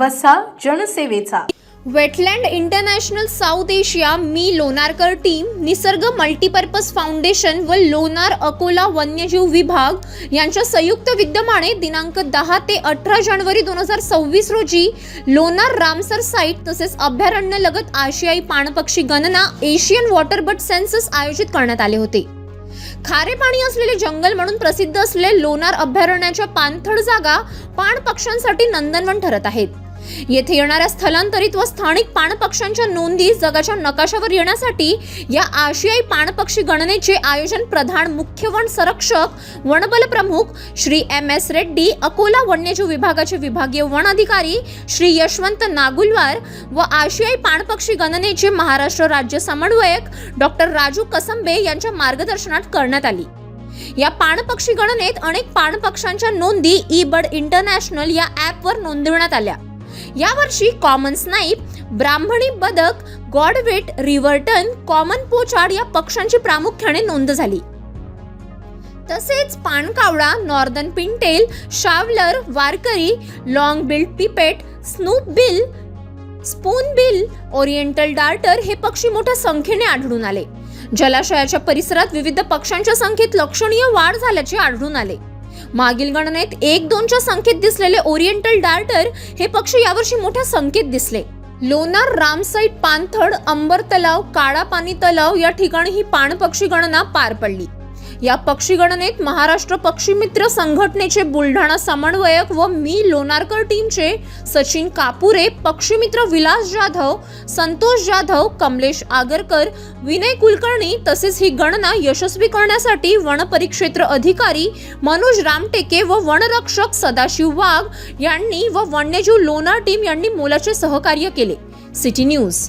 वसा जनसेवेचा. Wetland international south Asia मी Lonarkar team Nisarg multipurpose foundation व लोणार अकोला वन्यजीव विभाग यांच्या संयुक्त विद्यमाने दिनांक दहा ते अठरा जानेवारी दोन हजार सव्वीस रोजी लोणार रामसर साईट तसेच अभयारण्यलगत आशियाई पाणपक्षी गणना एशियन वॉटरबट सेन्सस आयोजित करण्यात आले होते. खारे पाणी असलेले जंगल म्हणून प्रसिद्ध असलेले लोणार अभयारण्याच्या पाणथळ जागा पाण पक्ष्यांसाठी नंदनवन ठरत आहेत. येथे येणाऱ्या स्थलांतरित व स्थानिक पाणपक्ष्यांच्या नोंदी जगाच्या नकाशावर येण्यासाठी या आशियाई पाणपक्षी गणनेचे आयोजन प्रधान मुख्य वन संरक्षक वनबल प्रमुख श्री एम एस रेड्डी अकोला वन्यजीव विभागाचे विभागीय वन अधिकारी श्री यशवंत नागुलवार व आशियाई पाणपक्षी गणनेचे महाराष्ट्र राज्य समन्वयक डॉक्टर राजू कसंबे यांच्या मार्गदर्शनात करण्यात आली. या पाणपक्षी गणनेत अनेक पाणपक्ष्यांच्या नोंदी ई बर्ड इंटरनॅशनल या ॲपवर नोंदवण्यात आल्या. यावर्षी कॉमन स्नाईप ब्राह्मणी बदक गॉडवेट रिव्हर्टन कॉमन पोचाड या पक्ष्यांची प्रामुख्याने नोंद झाली. तसेच पाणकावळा नॉर्दन पिंटेल शावलर वारकरी long billed pipit snoop bill spoonbill oriental darter हे पक्षी मोठ्या संख्येने आढळून आले. जलाशयाच्या परिसरात विविध पक्ष्यांच्या संख्येत लक्षणीय वाढ झाल्याचे आढळून आले. मागील गणनेत एक दोनच्या संख्येत दिसलेले ओरिएंटल डार्टर हे पक्षी यावर्षी मोठ्या संख्येत दिसले. लोणार रामसाईट पानथड अंबर तलाव काळा पाणी तलाव या ठिकाणी ही पाणपक्षी गणना पार पडली. या पक्षी गणनेत महाराष्ट्र पक्षी मित्र संघटनेचे बुलढाणा समन्वयक व मी लोणारकर टीमचे सचिन कापुरे पक्षी मित्र विलास जाधव संतोष जाधव कमलेश आगरकर विनय कुलकर्णी तसेच ही गणना यशस्वी करण्यासाठी वन परिक्षेत्र अधिकारी मनोज रामटेके व वनरक्षक सदाशिव वाघ यांनी व वन्यजीव लोणार टीम यांनी मोलाचे सहकार्य केले. City news.